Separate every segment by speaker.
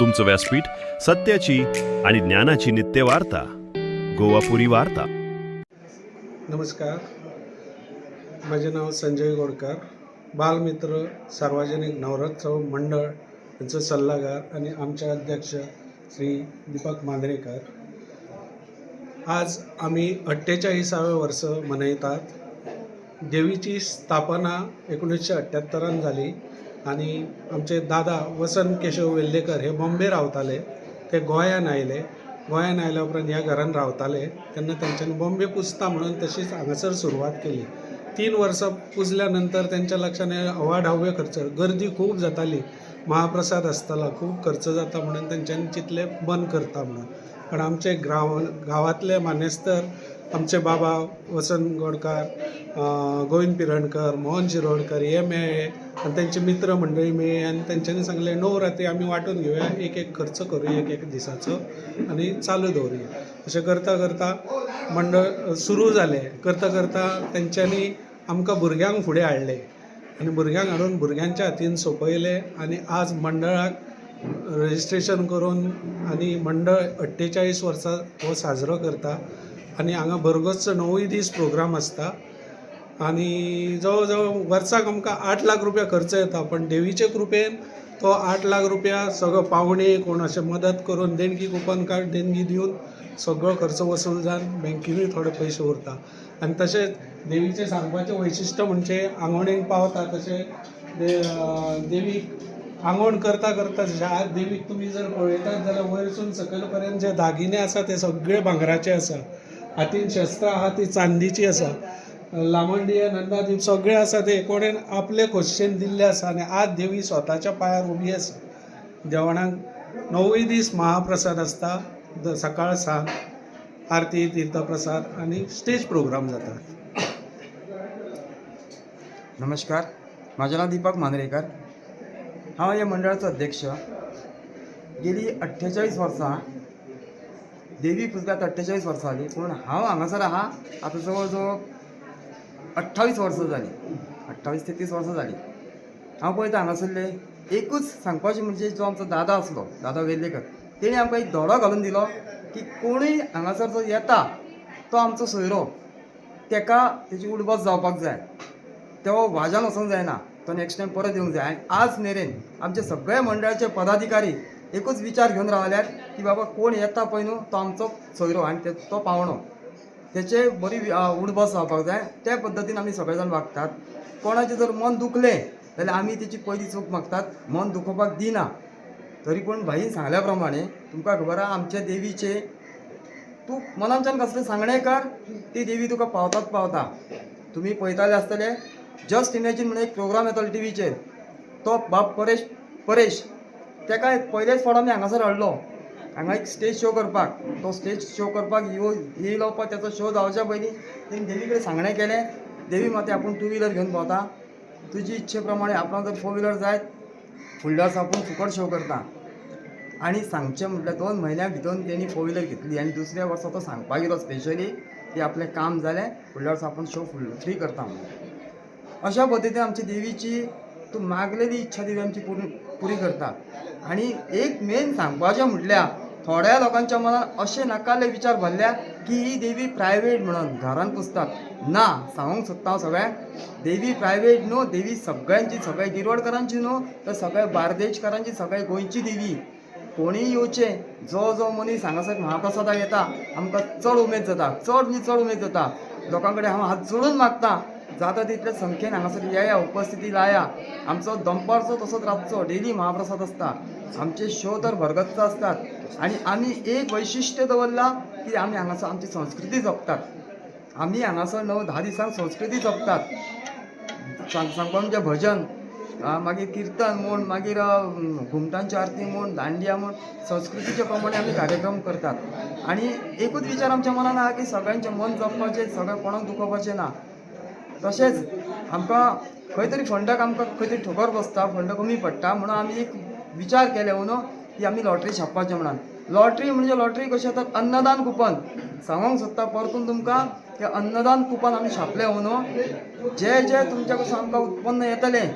Speaker 1: तुमचं व्यासपीठ सत्याची आणि ज्ञानाची नित्य वार्ता. गोवापुरी वार्ता.
Speaker 2: नमस्कार. माझे नाव संजय गोडकर. बालमित्र सार्वजनिक नवरोत्सव मंडळ यांचं सल्लागार आणि आमच्या अध्यक्ष श्री दीपक मांद्रेकर. आज आम्ही अठ्ठेचाळीसावे वर्ष मनयतात. देवीची स्थापना एकोणीसशे अठ्ठ्याहत्तरान झाली. आणि आमचे दादा वसंत केशव वेल्लेकर हे बॉम्बे रावताले ते गोंयान आयले गोंयान आयल्या उपरांत ह्या घरान रावताले. तेन्ना तेंच्यांनी बॉम्बे पुजता म्हणून तशीच हांगासर सुरवात केली. तीन वर्सां पुजल्या नंतर तेंच्या लक्षान हे अवाढव्य खर्च गर्दी खूब जाताली. महाप्रसाद आसतालो खूब खर्च जाता म्हणून तेंच्यांनी चितले बंद करता म्हणून. पण आमचे गांव गांवांतले मानेस्तर आमचे बाबा वसंत गोडकार गोविंद पिरणकर मोहन शिरोडकर हे मेळ्ळे आनी तेंचे मित्र मंडळी मेळ्ळे आनी तेंच्यांनी सांगलें णव राती आमी वांटून घेवया एक एक खर्च करूया एक एक दिसाचो आनी चालू दवरुया अशें करता करता मंडळ सुरू जालें करता करता तेंच्यांनी आमकां भुरग्यांक फुडें हाडले. आनी भुरग्यांक हाडून भुरग्यांच्या हातीन सोंपयले आनी आज मंडळाक रजिस्ट्रेशन करून आनी मंडळ अठ्ठेचाळीस वर्सां हो साजरो करता. आनी हांगा भरगच्च णवूय दीस प्रोग्राम आसता आनी जवळ जवळ वर्साक आमकां आठ लाख रुपया खर्च येता. पण देवीचे कृपेन तो आठ लाख रुपया सगळो पावणे कोण अशें मदत करून देणगी कुपन कार्ड देणगी दिवन सगळो खर्च वसूल जावन बँकेनूय थोडे पयशे उरता आनी तशेंच देवीचें सांगपाचें वैशिश्ट म्हणजे आंगवणेक पावता तशें दे देवीक आंगवण करता करता जशें आज देवीक तुमी जर पळयतात जाल्यार वयरसून सकयल पर्यंत जे दागिने आसा ते सगळे भांगराचे आसा हातीन शस्त्रां आहा ती चांदीची आसा लामंडीय नंदादीप सगळे आसा ते. कोणेन आपले खोशेन दिल्ले आसा आनी आज देवी स्वताच्या पांयार उबी आसा देवणाक णवूय दीस महाप्रसाद आसता सकाळ सांग आरती तीर्थप्रसाद आनी स्टेज प्रोग्राम जातात.
Speaker 3: नमस्कार. माझे नाव दीपक मांद्रेकर. हांव ह्या मंडळाचो अध्यक्ष. गेली अठ्ठेचाळीस वर्सां देवी पुजतात अठ्ठेचाळीस वर्सां जाली पूण हांव हांगासर आहा आतां जवळ जवळ अठ्ठावीस वर्सां जाली अठ्ठावीस ते तीस वर्सां जाली हांव पळयता हांगासरले एकूच सांगपाचें म्हणजे जो आमचो दादा आसलो दादा वेर्लेकर तेणी आमकां एक धडो घालून दिलो की कोणूय हांगासर जो येता तो आमचो सोयरो तेका तेची उडबस जावपाक जाय. तो वाज्यान वचूंक जायना तो नेक्स्ट टायम परत येवंक जाय. आनी आज मेरेन आमचे सगळे मंडळाचे पदाधिकारी एकूच विचार घेवन रावल्यात की बाबा कोण येता पळय न्हू तो आमचो सोयरो आनी तो पावणो तेचे बरी उडबस जावपाक जाय त्या पद्दतीन आमी सगळे जाण वागतात. कोणाचें जर मन दुखलें जाल्यार आमी तेची पयली चूक मागतात. मन दुखोवपाक दिना. तरी पूण भाईन सांगल्या प्रमाणे तुमकां खबर आहा आमच्या देवीचे तूं मनांच्यान कसलें सांगणें कर ती देवी तुका पावतात पावता. तुमी पळयताले आसतले जस्ट इमॅजीन म्हणून एक प्रोग्राम येतालो टी व्हीचेर तो बाब परेश परेश. तेका एक पयलेच फावट आमी हांगासर हाडलो हांगा एक स्टेज शो करपाक. तो स्टेज शो करपाक येव येयलो पळय त्याचो शो जावच्या पयलीं तेणी देवी कडेन सांगणें केलें देवी माते आपूण टू व्हिलर घेवन पावता तुजी इच्छे प्रमाणे आपणाक जर फोर व्हिलर जायत फुडल्या वर्सा आपूण फुकट शो करता. आनी सांगचें म्हटल्यार दोन म्हयन्या भितर तेणी फोर व्हिलर घेतली. आनी दुसऱ्या वर्सा तो सांगपाक गेलो स्पेशली की आपलें काम जालें फुडल्या वर्सा आपूण शो फुल फ्री करता म्हणून. अशा पद्दतीन आमची देवीची तूं मागलेली इच्छा देवी आमची पूर्ण पुरी करता आनी एक मेन सांगपाचें म्हटल्यार थोड्या लोकांच्या मनात असे नाकाले विचार भरल्या की ही देवी प्रायवेट म्हणून घरान पुजतात ना सांगूंक सोदता हांव सगळ्यांक देवी प्रायवेट न्हू देवी सगळ्यांची सगळ्या गिरवडकरांची न्हू तर सगळ्या बार्देशकारांची सगळ्या गोंयची देवी. कोणीय येवचे जो जो मनीस हांगासर महाप्रसादाक येता आमकां चड उमेद जाता चड न्ही चड उमेद जाता. लोकां कडेन हांव हात जोडून मागता. जाता तितले संख्येन हांगासर येया उपस्थिती लाया आमचो दनपारचो तसोच रातचो डेली महाप्रसाद आसता आमचे शो तर भरगच्च असतात. आनी आमी एक वैशिष्ट्य दवरला की आमी हांगासर आमची संस्कृती जपतात. आमी हांगासर णव धा दिसांक संस्कृती जपतात. सांग सांगपा म्हणजे भजन मागीर किर्तन म्हूण मागीर घुमटांची आरती म्हूण दांडिया म्हूण संस्कृतीचे प्रमाणे आमी कार्यक्रम करतात. आनी एकूच विचार आमच्या मनान आहा की सगळ्यांचें मन जपपाचें सगळें कोणाक दुखोवपाचें ना. तशेंच आमकां खंय तरी फंडाक आमकां खंय तरी ठोकर बसता फंड कमी पडटा म्हणून आमी एक विचार केले न्हू की आमी लॉटरी छापपाचें म्हणून लॉटरी म्हणजे लॉटरी कशी जातात अन्नदान कुपन. सांगूंक सोदता परतून तुमकां हे अन्नदान कुपन आमी छापले न्हू जे जे तुमच्या कडसून आमकां उत्पन्न येतलें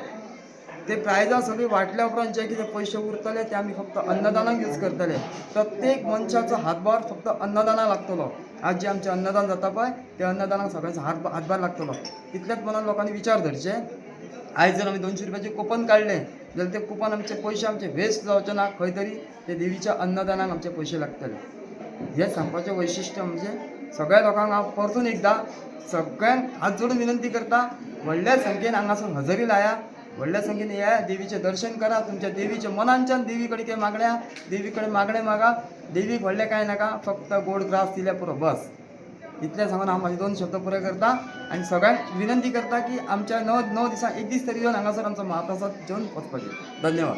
Speaker 3: ते प्रायजां सगळीं वाटल्या उपरांत जे कितें पयशे उरतले ते आमी फक्त अन्नदानाक यूज करतले. प्रत्येक मनशाचो हातभार फक्त अन्नदानाक लागतलो. आज जे आमचे अन्नदान जाता पळय ते अन्नदानाक सगळ्यांचो हात हातभार लागतलो तितलेच मनान लोकांनी विचार धरचे. आयज जर आमी दोनशे रुपयाचें कुपन काडलें जाल्यार ते कुपन आमचे पयशे आमचे वेस्ट जावचे ना खंय तरी ते देवीच्या अन्नदानाक आमचे पयशे लागतले. हें सांगपाचें वैशिश्ट्य म्हणजे सगळ्या लोकांक हांव परतून एकदां सगळ्यांक हात जोडून विनंती करता व्हडल्या संख्येन हांगासून हजेरी लाया व्हडल्या संख्येने या देवीचें दर्शन करा तुमच्या देवीचे मनांच्यान देवी कडेन मागण्या देवी कडेन मागणें मागा. देवीक व्हडलें कांय नाका फक्त गोड ग्रास दिल्या पुरो बस. इतलें सांगून हांव माझे दोन शब्द पुरे करता आनी सगळ्यांक विनंती करता की आमच्या णव णव दिसा एक दीस तरी येवन हांगासर आमचो महाप्रसाद जेवण वचपाचें धन्यवाद.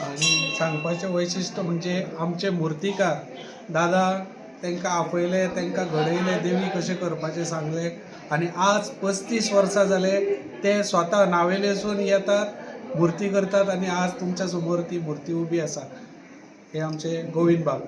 Speaker 2: आणि सांगपाचें वैशिश्ट म्हणजे आमचे मूर्तीकार दादा तांकां आपयले तांकां घडयले देवी कशें करपाचें सांगले. आनी आज पस्तीस वर्सां जाले ते स्वता नावेलेसून येतात मूर्ती करतात आनी आज तुमच्यासमोर ती मूर्ती उबी आसा हे आमचे गोविंद बाब